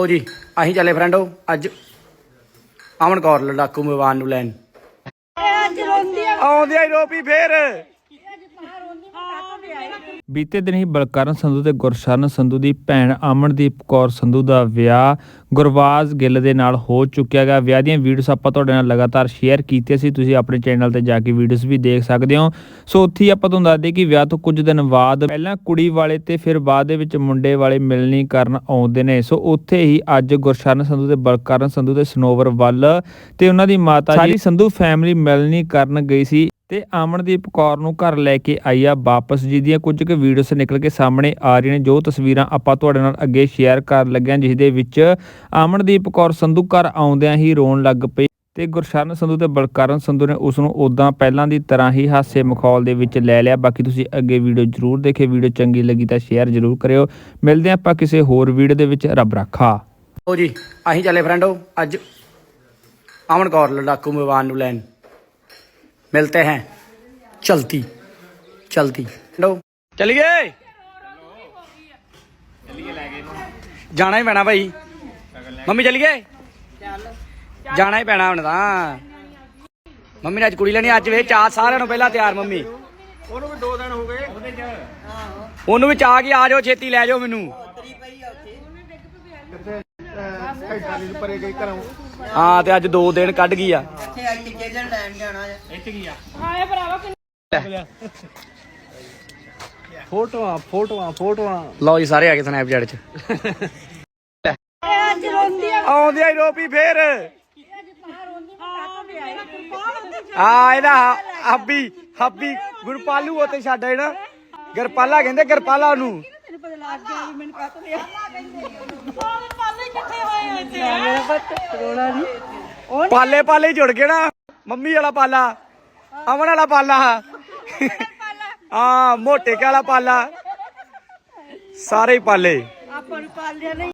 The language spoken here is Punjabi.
ਲਓ ਜੀ, ਅਸੀਂ ਚੱਲੇ ਫਰੈਂਡੋ ਅੱਜ ਅਮਨ ਕੌਰ, ਲੜਾਕੂ ਮਵਾਨ ਨੂੰ ਲੈਣ। ਅੱਜ ਆ ਆਉਂਦੇ ਆਈ ਰੋਪੀ ਫੇਰ। ਬੀਤੇ ਦਿਨ ਹੀ ਬਲਕਰਨ ਸੰਧੂ ਤੇ ਗੁਰਸ਼ਰਨ ਸੰਧੂ ਦੀ ਭੈਣ ਅਮਨਦੀਪ ਕੌਰ ਸੰਧੂ ਦਾ ਵਿਆਹ ਗੁਰਵਾਜ਼ ਗਿੱਲ ਦੇ ਨਾਲ ਹੋ ਚੁੱਕਿਆ ਗਾ ਵਿਆਹ ਦੀਆਂ ਵੀਡੀਓਜ਼ ਆਪਾਂ ਤੁਹਾਡੇ ਨਾਲ ਲਗਾਤਾਰ ਸ਼ੇਅਰ ਕੀਤੀਆਂ ਸੀ। ਤੁਸੀਂ ਆਪਣੇ ਚੈਨਲ ਤੇ ਜਾ ਕੇ ਵੀਡੀਓਜ਼ ਵੀ ਦੇਖ ਸਕਦੇ ਹੋ। ਸੋ ਉੱਥੇ ਹੀ ਆਪਾਂ ਤੁਹਾਨੂੰ ਦੱਸਦੇ ਕਿ ਵਿਆਹ ਤੋਂ ਕੁਝ ਦਿਨ ਬਾਅਦ ਪਹਿਲਾਂ ਕੁੜੀ ਵਾਲੇ ਤੇ ਫਿਰ ਬਾਅਦ ਦੇ ਵਿੱਚ ਮੁੰਡੇ ਵਾਲੇ ਮਿਲਣੀ ਕਰਨ ਆਉਂਦੇ ਨੇ। ਸੋ ਉੱਥੇ ਹੀ ਅੱਜ ਗੁਰਸ਼ਰਨ ਸੰਧੂ ਤੇ ਬਲਕਰਨ ਸੰਧੂ ਤੇ ਸਨੋਵਰ ਵੱਲ ਤੇ ਉਹਨਾਂ ਦੀ ਮਾਤਾ ਜੀ ਸਾਰੀ ਸੰਧੂ ਫੈਮਿਲੀ ਮਿਲਣੀ ਕਰਨ ਗਈ ਸੀ। ਤੇ ਅਮਨਦੀਪ ਕੌਰ ਨੂੰ ਘਰ ਲੈ ਕੇ ਆਈ ਆ ਵਾਪਸ, ਜਿਹਦੀਆਂ ਕੁਝ ਕੁ ਵੀਡੀਓਜ਼ ਨਿਕਲ ਕੇ ਸਾਹਮਣੇ ਆ ਰਹੀਆਂ ਨੇ, ਜੋ ਤਸਵੀਰਾਂ ਆਪਾਂ ਤੁਹਾਡੇ ਨਾਲ ਅੱਗੇ ਸ਼ੇਅਰ ਕਰਨ ਲੱਗੇ ਹਾਂ ਜਿਸ ਦੇ ਵਿੱਚ ਅਮਨਦੀਪ ਕੌਰ ਸੰਧੂ ਘਰ ਆਉਂਦਿਆਂ ਹੀ ਰੋਣ ਲੱਗ ਪਈ ਤੇ ਗੁਰਸ਼ਰਨ ਸੰਧੂ ਤੇ ਬਲਕਰਨ ਸੰਧੂ ਨੇ ਉਸ ਨੂੰ ਉਦਾਂ ਪਹਿਲਾਂ ਦੀ ਤਰ੍ਹਾਂ ਹੀ ਹਾਸੇ ਮਖੌਲ ਦੇ ਵਿੱਚ ਲੈ ਲਿਆ। ਬਾਕੀ ਤੁਸੀਂ ਅੱਗੇ ਵੀਡੀਓ ਜ਼ਰੂਰ ਦੇਖੇ ਵੀਡੀਓ ਚੰਗੀ ਲੱਗੀ ਤਾਂ ਸ਼ੇਅਰ ਜ਼ਰੂਰ ਕਰਿਓ। ਮਿਲਦੇ ਹਾਂ ਆਪਾਂ ਕਿਸੇ ਹੋਰ ਵੀਡੀਓ ਦੇ ਵਿੱਚ, ਰੱਬ ਰੱਖਾ। ਲਓ ਜੀ, ਅਸੀਂ ਚੱਲੇ ਫਰੈਂਡੋ ਅੱਜ ਅਮਨ ਕੌਰ, ਲੜਾਕੂ ਮਵਾਨ ਨੂੰ ਲੈਣ। ਮਿਲਤੇ हैं चलती चलती लो चलिए ਜਾਣਾ ਹੀ ਪੈਣਾ ਭਾਈ ਮੰਮੀ ਚਲੀਏ ਜਾਣਾ ਹੀ ਪੈਣਾ ਹੁਣ ਤਾਂ ਮੰਮੀ ਨੇ ਅੱਜ ਕੁੜੀ ਲੈਣੀ ਅੱਜ ਵੇ ਚਾਹ ਸਾਰਿਆਂ ਨੂੰ ਪਹਿਲਾਂ ਤਿਆਰ ਮੰਮੀ ਉਹਨੂੰ ਵੀ 2 ਦਿਨ ਹੋ ਗਏ ਉਹਨੂੰ ਵੀ ਚਾਹ ਕੀ ਆ ਜਾਓ ਛੇਤੀ ਲੈ ਜਾਓ ਮੈਨੂੰ ਹਾਂ ਤੇ ਅੱਜ 2 ਦਿਨ ਕੱਢ ਗਈ ਆ। ਹਾਏ ਭਰਾਵਾ ਫੋਟੋਆਂ ਫੋਟੋਆਂ ਫੋਟੋਆਂ। ਲਓ ਜੀ ਸਾਰੇ ਆ ਗਏ ਸਨੈਪਚੈਟ 'ਚ। ਅੱਜ ਰੋਂਦੀ ਆ। ਆਉਂਦੇ ਆਈ ਰੋਪੀ ਫੇਰ। ਆ ਇਹਦਾ ਹਾਬੀ ਹਾਬੀ ਗੁਰਪਾਲੂ ਉਹ ਤੇ ਛੱਡ ਨਾ। ਗਰਪਾਲਾ ਕਹਿੰਦੇ ਗਰਪਾਲਾ ਉਹਨੂੰ ਤੈਨੂੰ ਪਤਾ ਲੱਗ ਗਿਆ ਵੀ ਮੈਨੂੰ ਕਾਤੋਂ ਵੀ ਸਾਰੇ ਪਾਲੇ ਇਕੱਠੇ ਹੋਏ ਹੋਏ ਤੇ ਮੇਰਾ ਪੁੱਤ ਰੋਣਾ ਨਹੀਂ। ਪਾਲੇ ਪਾਲੇ ਹੀ ਜੁੜ ਗਏ ਨਾ। ਮੰਮੀ ਵਾਲਾ ਪਾਲਾ ਅਮਨ ਵਾਲਾ ਪਾਲਾ। ਹਾਂ ਮੋਟੇ ਕੇ ਵਾਲਾ ਪਾਲਾ। ਸਾਰੇ ਹੀ ਪਾਲੇ। ਆਪਾਂ ਨੂੰ ਪਾਲਿਆ ਨਹੀਂ।